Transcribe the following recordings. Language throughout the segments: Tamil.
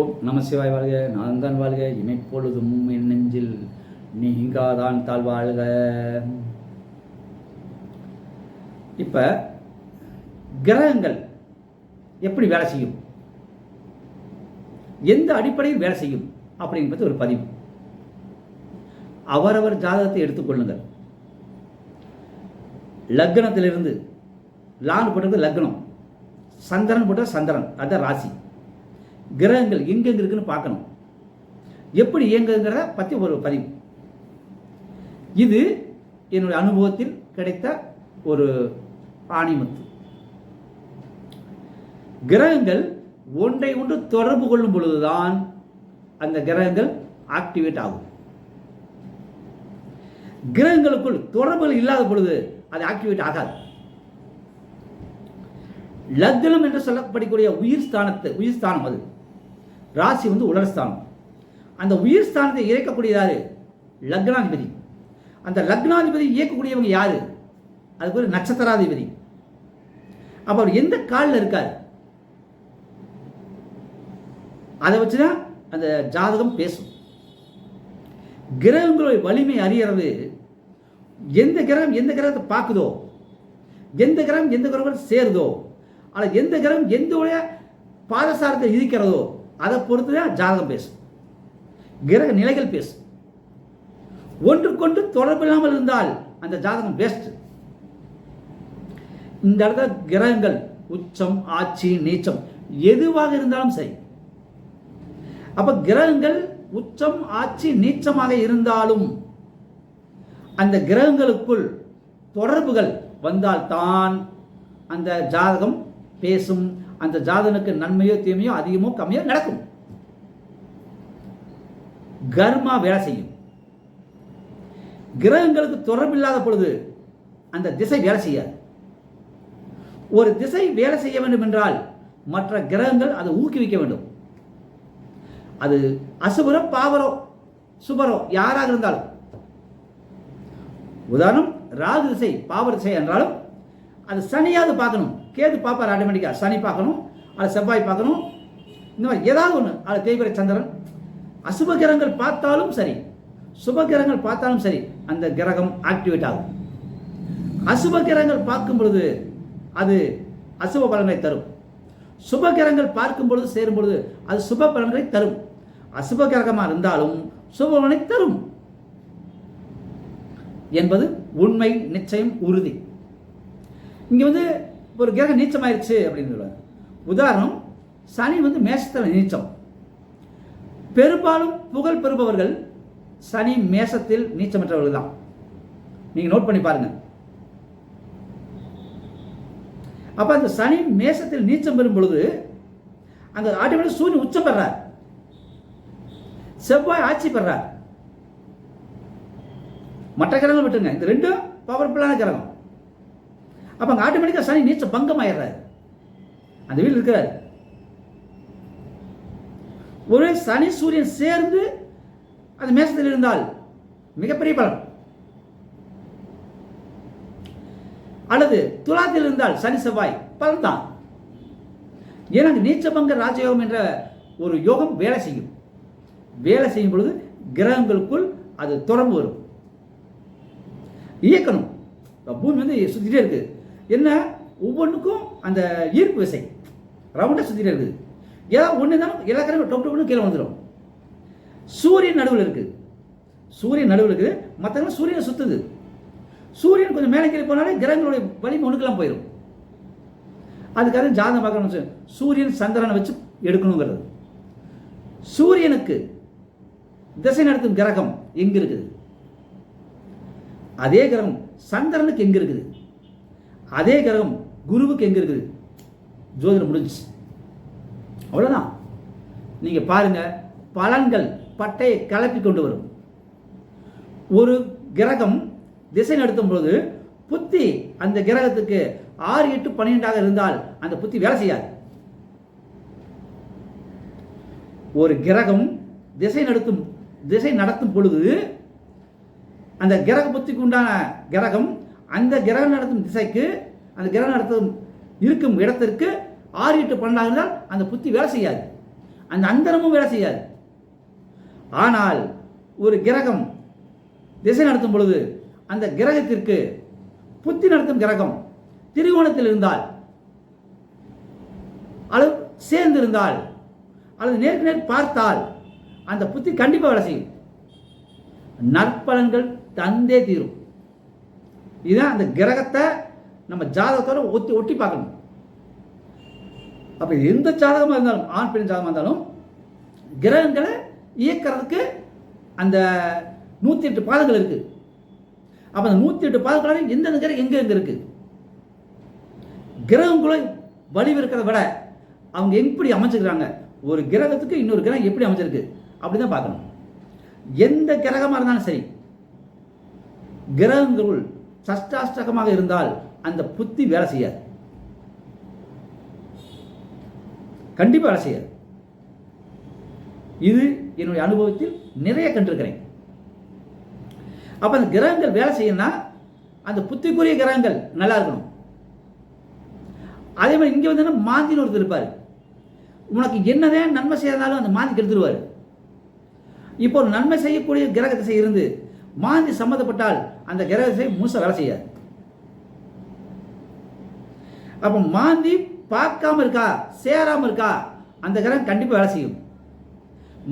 ஓம் நம சிவாய் வாழ்க நான் தான் வாழ்க இமைப்பொழுதும் என் நெஞ்சில் நீங்காதான் தாழ் வாழ்க. இப்போ கிரகங்கள் எப்படி வேலை செய்யும்? எந்த அடிப்படையில் வேலை செய்யும்? அப்படிங்கிறது ஒரு பதிவு. அவரவர் ஜாதகத்தை எடுத்துக்கொள்ளுங்கள் லக்னத்திலிருந்து லான் போட்டது லக்னம். சந்திரன் போட்டது சந்திரன் அதான் ராசி. கிரகங்கள் எங்கெங்க இருக்குன்னு பார்க்கணும். எப்படி இயங்குங்கிறத பற்றி ஒரு பதிவு. இது என்னுடைய அனுபவத்தில் கிடைத்த ஒரு ஆணிமத்து. கிரகங்கள் ஒன்றை ஒன்று தொடர்பு கொள்ளும் பொழுதுதான் அந்த கிரகங்கள் ஆக்டிவேட் ஆகும். கிரகங்களுக்குள் தொடர்புகள் இல்லாத பொழுது அது ஆக்டிவேட் ஆகாது. லக்னம் என்று சொல்லப்படக்கூடிய உயிர் ஸ்தானத்தை உயிர் ஸ்தானம் அது. ராசி வந்து உலர்ஸ்தானம் அந்த உயிர் ஸ்தானத்தை இயக்கக்கூடிய யார்? லக்னாதிபதி. அந்த லக்னாதிபதி இயக்கக்கூடியவங்க யார்? அதுக்கு ஒரு நட்சத்திராதிபதி. அப்போ அவர் எந்த காலில் இருக்கார்? அதை வச்சு தான் அந்த ஜாதகம் பேசும். கிரகங்களுடைய வலிமை அறியறது எந்த கிரகம் எந்த கிரகத்தை பார்க்குதோ எந்த கிரகம் எந்த கிரகம் சேருதோ ஆனால் எந்த கிரகம் எந்த பாதசாரத்தை இருக்கிறதோ அதை பொறுத்து தான் ஜாதகம் பேசும். கிரக நிலைகள் பேசும். ஒன்றுக்கொன்று தொடர்பு இல்லாமல் இருந்தால் அந்த ஜாதகம் பெஸ்ட் இந்த இடத்துல கிரகங்கள் உச்சம் ஆட்சி நீச்சம் எதுவாக இருந்தாலும் சரி. அப்ப கிரகங்கள் உச்சம் ஆட்சி நீச்சமாக இருந்தாலும் அந்த கிரகங்களுக்குள் தொடர்புகள் வந்தால் தான் அந்த ஜாதகம் பேசும். அந்த ஜாதனுக்கு நன்மையோ தீமையோ அதிகமோ கம்மியோ நடக்கும். கர்மா வேலை செய்யும். கிரகங்களுக்கு தொடர்பு இல்லாத பொழுது அந்த திசை வேலை செய்யாது. ஒரு திசை வேலை செய்ய வேண்டும் என்றால் மற்ற கிரகங்கள் அதை ஊக்குவிக்க வேண்டும். அது அசுபரம் பாவரோ சுபரோ யாராக இருந்தாலும். உதாரணம் ராகு திசை பாவர திசை என்றாலும் அது சனியாவது பார்க்கணும். கேது பார்ப்பார் ஆட்டோமேட்டிக்காக சனி பார்க்கணும் அது செவ்வாய் பார்க்கணும். இந்த மாதிரி ஏதாவது ஒன்று அது தேய்பிர சந்திரன். அசுப கிரகங்கள் பார்த்தாலும் சரி சுப கிரகங்கள் பார்த்தாலும் சரி அந்த கிரகம் ஆக்டிவேட் ஆகும். அசுப கிரகங்கள் பார்க்கும் பொழுது அது அசுப பலன்களை தரும். சுப கிரகங்கள் பார்க்கும் பொழுது சேரும் பொழுது அது சுப பலன்களை தரும். அசுப கிரகமாக இருந்தாலும் சுப தரும். என்பது உண்மை நிச்சயம் உறுதி. இங்கே வந்து ஒரு கிரகம் நீச்சமாயிருச்சு அப்படின்னு சொல்லுவாங்க உதாரணம் சனி வந்து மேஷத்தில் நீச்சம். பெரும்பாலும் புகழ் பெறுபவர்கள் சனி மேஷத்தில் நீச்சமற்றவர்கள் தான். நீங்கள் நோட் பண்ணி பாருங்க. அப்போ அந்த சனி மேஷத்தில் நீச்சம் பெறும் பொழுது அங்கே ஆட்டோமேட்டிக் சூரியன் உச்சம் பெறார். செவ்வாய் ஆட்சி பெறார். மற்ற கிரகங்கள் விட்டுருங்க. இந்த ரெண்டும் பவர்ஃபுல்லான கிரகம். அப்போ அங்கே ஆட்டோமேட்டிக்காக சனி நீச்சல் பங்கம் ஆயிடுறாரு அந்த வீடு இருக்கிறார் ஒரு சனி சூரியன் சேர்ந்து அது மேசத்தில் இருந்தால் மிகப்பெரிய பலன். அல்லது துலாத்தில் இருந்தால் சனி செவ்வாய் பலன் தான் ஏன்னா நீச்சபங்க ராஜயோகம் என்ற ஒரு யோகம் வேலை செய்யும். வேலை செய்யும் பொழுது கிரகங்களுக்குள் அது தொடர்பு வரும். இயக்கணும். பூமி வந்து சுற்றிட்டே இருக்குது என்ன? ஒவ்வொன்றுக்கும் அந்த ஈர்ப்பு விசை. ரவுண்டாக சுற்றிட்டு இருக்குது. ஏதாவது ஒன்று இருந்தாலும் எல்லா கிரகமும் டொப் டொப்னு கீழே வந்துடும் சூரியன் நடுவில் இருக்குது சூரியன் நடுவில் இருக்குது. மற்றவங்க சூரியனை சுற்றுது சூரியன் கொஞ்சம் மேலே கீழே போனாலே கிரகங்களுடைய வலிமை ஒன்றுக்கெல்லாம் போயிடும் அதுக்காக ஜாதகம் பார்க்கணும் சூரியன் சந்திரனை வச்சு எடுக்கணுங்கிறது. சூரியனுக்கு திசை நடத்தும் கிரகம் எங்கே இருக்குது? அதே கிரகம் சந்திரனுக்கு எங்கே இருக்குது? அதே கிரகம் குருவுக்கு எங்கே இருக்குது? ஜோதிடம் முடிஞ்சிச்சு. அவ்வளோதான் நீங்கள் பாருங்க பலன்கள் பட்டையை கலப்பி கொண்டு வரும். ஒரு கிரகம் திசை நடத்தும் பொழுது புத்தி அந்த கிரகத்துக்கு ஆறு எட்டு பன்னிரெண்டாக இருந்தால் அந்த புத்தி வேலை செய்யாது. ஒரு கிரகம் திசை நடத்தும் திசை நடத்தும் பொழுது அந்த கிரக புத்திக்கு உண்டான கிரகம் அந்த கிரகம் நடத்தும் திசைக்கு அந்த கிரகம் நடத்தும் இருக்கும் இடத்திற்கு ஆறு எட்டு பன்னெண்டாக அந்த புத்தி வேலை செய்யாது. அந்த அந்தரமும் வேலை செய்யாது. ஆனால் ஒரு கிரகம் திசை நடத்தும் பொழுது அந்த கிரகத்திற்கு புத்தி நடத்தும் கிரகம் திரிகோணத்தில் இருந்தால் அல்லது சேர்ந்து இருந்தால் அல்லது நேருக்கு நேர் பார்த்தால் அந்த புத்தி கண்டிப்பாக வேலை செய்யும். நற்பலன்கள் தந்தே தீரும். இதுதான் அந்த கிரகத்தை நம்ம ஜாதகத்தோட ஒத்தி ஒட்டி பார்க்கணும். அப்போ எந்த ஜாதகமாக இருந்தாலும் ஆண் பெண் ஜாதகமாக இருந்தாலும் கிரகங்களை இயக்கிறதுக்கு அந்த நூற்றி எட்டு பாதங்கள் இருக்குது அப்போ அந்த நூற்றி எட்டு பாதங்களாலும் எந்தெந்த கிரகம் எங்கே எங்கே இருக்குது கிரகங்களை வலிவு இருக்கிறத விட அவங்க எப்படி அமைச்சிருக்கிறாங்க ஒரு கிரகத்துக்கு இன்னொரு கிரகம் எப்படி அமைச்சிருக்கு அப்படி தான் பார்க்கணும். எந்த கிரகமாக இருந்தாலும் சரி கிரகங்களுள் சஷ்டாஷ்டகமாக இருந்தால் அந்த புத்தி வேலை செய்யாது. கண்டிப்பாக வேலை செய்யாது. இது என்னுடைய அனுபவத்தில் நிறைய கண்டிருக்கிறேன். அப்போ அந்த கிரகங்கள் வேலை செய்யணும்னா அந்த புத்திக்குரிய கிரகங்கள் நல்லா இருக்கணும். அதே மாதிரி இங்கே வந்து மாந்தின்னு ஒருத்தர் இருப்பார். உனக்கு என்னதான் நன்மை செய்யறதாலும் அந்த மாந்தி கெடுத்துருவார். இப்போ ஒரு நன்மை செய்யக்கூடிய கிரகத்தை இருந்து மாந்தி சம்மந்தப்பட்டால் அந்த கிரகத்தை திசை வேலை செய்யாது. அப்போ மாந்தி பார்க்காம இருக்கா சேராம இருக்கா அந்த கிரகம் கண்டிப்பாக வேலை செய்யும்.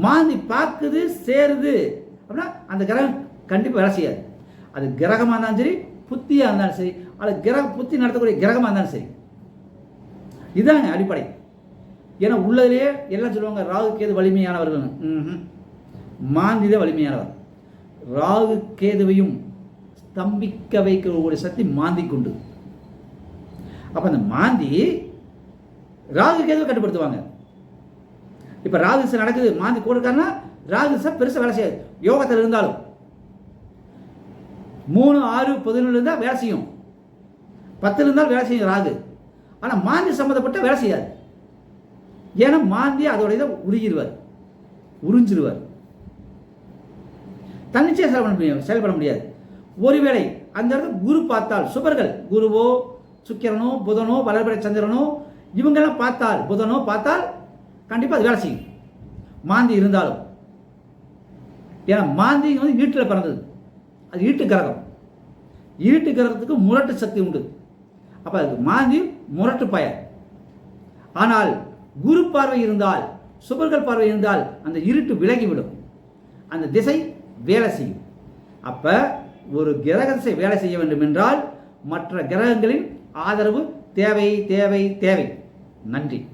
மாந்தி பார்க்குது சேருது அப்படின்னா அந்த கிரகம் கண்டிப்பாக வேலை செய்யாது. அது கிரகமாக இருந்தாலும் சரி புத்தியாக இருந்தாலும் சரி அது கிரக புத்தி நடத்தக்கூடிய கிரகமாக இருந்தாலும் சரி. இதுதாங்க அடிப்படை. ஏன்னா உள்ளதிலேயே எல்லாம் சொல்லுவாங்க ராகு கேது வலிமையானவர்கள். மாந்தி தான் வலிமையானவர். ராகு கேதுவையும் ஸ்தம்பிக்க வைக்கக்கூடிய சக்தி மாந்தி கொண்டு அப்போ அந்த மாந்தி ராகு கேதுவை கட்டுப்படுத்துவாங்க. இப்போ ராகு திசை நடக்குது மாந்தி கூட இருக்காருன்னா ராகுசை பெருசாக வேலை செய்யாது. யோகத்தில் இருந்தாலும். மூணு ஆறு பதினொன்று இருந்தால் வேலை செய்யும். பத்து இருந்தால் வேலை செய்யும் ராகு. ஆனால் மாந்தி சம்மந்தப்பட்ட வேலை செய்யாது. ஏன்னா மாந்தி அதோட இதை உருகிடுவார் உறிஞ்சிடுவார் தன்னிச்சையாக செயல்பட முடியும் செயல்பட முடியாது. ஒருவேளை அந்த இடத்துல குரு பார்த்தால் சுபர்கள் குருவோ சுக்கிரனோ புதனோ வளர்பட சந்திரனோ இவங்கெல்லாம் பார்த்தால் புதனோ பார்த்தால் கண்டிப்பாக அது வேலை செய்யும். மாந்தி இருந்தாலும். ஏன்னா மாந்தி வந்து ஈட்டில் பிறந்தது. அது ஈட்டு கிரகம். ஈட்டு கிரகத்துக்கு முரட்டு சக்தி உண்டு. அப்போ அது மாந்தி முரட்டு பயர் ஆனால் குரு பார்வை இருந்தால் சுபர்கள் பார்வை இருந்தால் அந்த இருட்டு விலகிவிடும். அந்த திசை வேலை செய்யும். அப்போ ஒரு கிரக திசை வேலை செய்ய வேண்டும் என்றால் மற்ற கிரகங்களின் ஆதரவு தேவை தேவை தேவை. நன்றி.